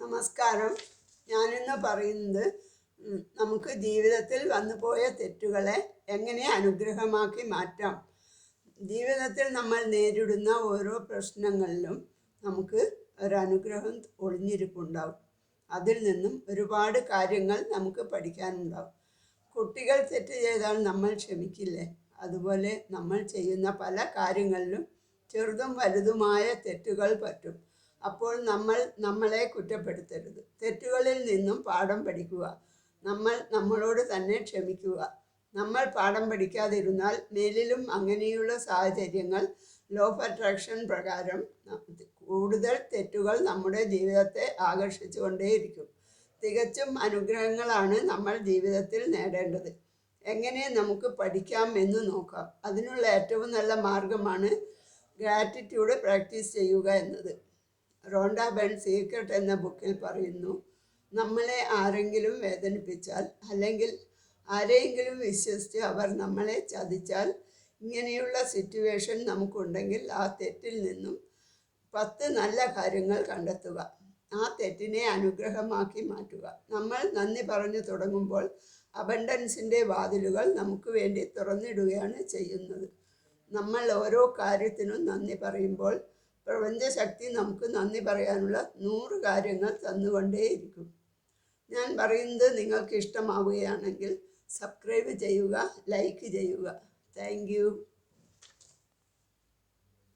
നമസ്കാരം. ഞാനിന്ന് പറയുന്നത് നമുക്ക് ജീവിതത്തിൽ വന്നുപോയ തെറ്റുകളെ എങ്ങനെ അനുഗ്രഹമാക്കി മാറ്റാം. ജീവിതത്തിൽ നമ്മൾ നേരിടുന്ന ഓരോ പ്രശ്നങ്ങളിലും നമുക്ക് ഒരനുഗ്രഹം ഒളിഞ്ഞിരിപ്പുണ്ടാവും. അതിൽ നിന്നും ഒരുപാട് കാര്യങ്ങൾ നമുക്ക് പഠിക്കാനുണ്ടാവും. കുട്ടികൾ തെറ്റ് ചെയ്താൽ നമ്മൾ ക്ഷമിക്കില്ലേ? അതുപോലെ നമ്മൾ ചെയ്യുന്ന പല കാര്യങ്ങളിലും ചെറുതും വലുതുമായ തെറ്റുകൾ പറ്റും. അപ്പോൾ നമ്മൾ നമ്മളെ കുറ്റപ്പെടുത്തരുത്. തെറ്റുകളിൽ നിന്നും പാഠം പഠിക്കുക. നമ്മൾ നമ്മളോട് തന്നെ ക്ഷമിക്കുക. നമ്മൾ പാഠം പഠിക്കാതിരുന്നാൽ മേലിലും അങ്ങനെയുള്ള സാഹചര്യങ്ങൾ ലോ ഓഫ് അട്രാക്ഷൻ പ്രകാരം കൂടുതൽ തെറ്റുകൾ നമ്മുടെ ജീവിതത്തെ ആകർഷിച്ചുകൊണ്ടേയിരിക്കും. തികച്ചും അനുഗ്രഹങ്ങളാണ് നമ്മൾ ജീവിതത്തിൽ നേടേണ്ടത്. എങ്ങനെ നമുക്ക് പഠിക്കാം എന്ന് നോക്കാം. അതിനുള്ള ഏറ്റവും നല്ല മാർഗമാണ് ഗ്രാറ്റിറ്റ്യൂഡ് പ്രാക്ടീസ് ചെയ്യുക എന്നത്. റോണ്ട ബെൻ സീക്രട്ട് എന്ന ബുക്കിൽ പറയുന്നു നമ്മളെ ആരെങ്കിലും വേദനിപ്പിച്ചാൽ അല്ലെങ്കിൽ ആരെയെങ്കിലും വിശ്വസിച്ച് അവർ നമ്മളെ ചതിച്ചാൽ ഇങ്ങനെയുള്ള സിറ്റുവേഷൻ നമുക്കുണ്ടെങ്കിൽ ആ തെറ്റിൽ നിന്നും പത്ത് നല്ല കാര്യങ്ങൾ കണ്ടെത്തുക. ആ തെറ്റിനെ അനുഗ്രഹമാക്കി മാറ്റുക. നമ്മൾ നന്ദി പറഞ്ഞു തുടങ്ങുമ്പോൾ അബണ്ടൻസിന്റെ വാതിലുകൾ നമുക്ക് വേണ്ടി തുറന്നിടുകയാണ് ചെയ്യുന്നത്. നമ്മൾ ഓരോ കാര്യത്തിനും നന്ദി പറയുമ്പോൾ പ്രപഞ്ചശക്തി നമുക്ക് നന്ദി പറയാനുള്ള നൂറ് കാര്യങ്ങൾ തന്നുകൊണ്ടേയിരിക്കും. ഞാൻ പറയുന്നത് നിങ്ങൾക്ക് ഇഷ്ടമാവുകയാണെങ്കിൽ സബ്സ്ക്രൈബ് ചെയ്യുക ലൈക്ക് ചെയ്യുക. താങ്ക്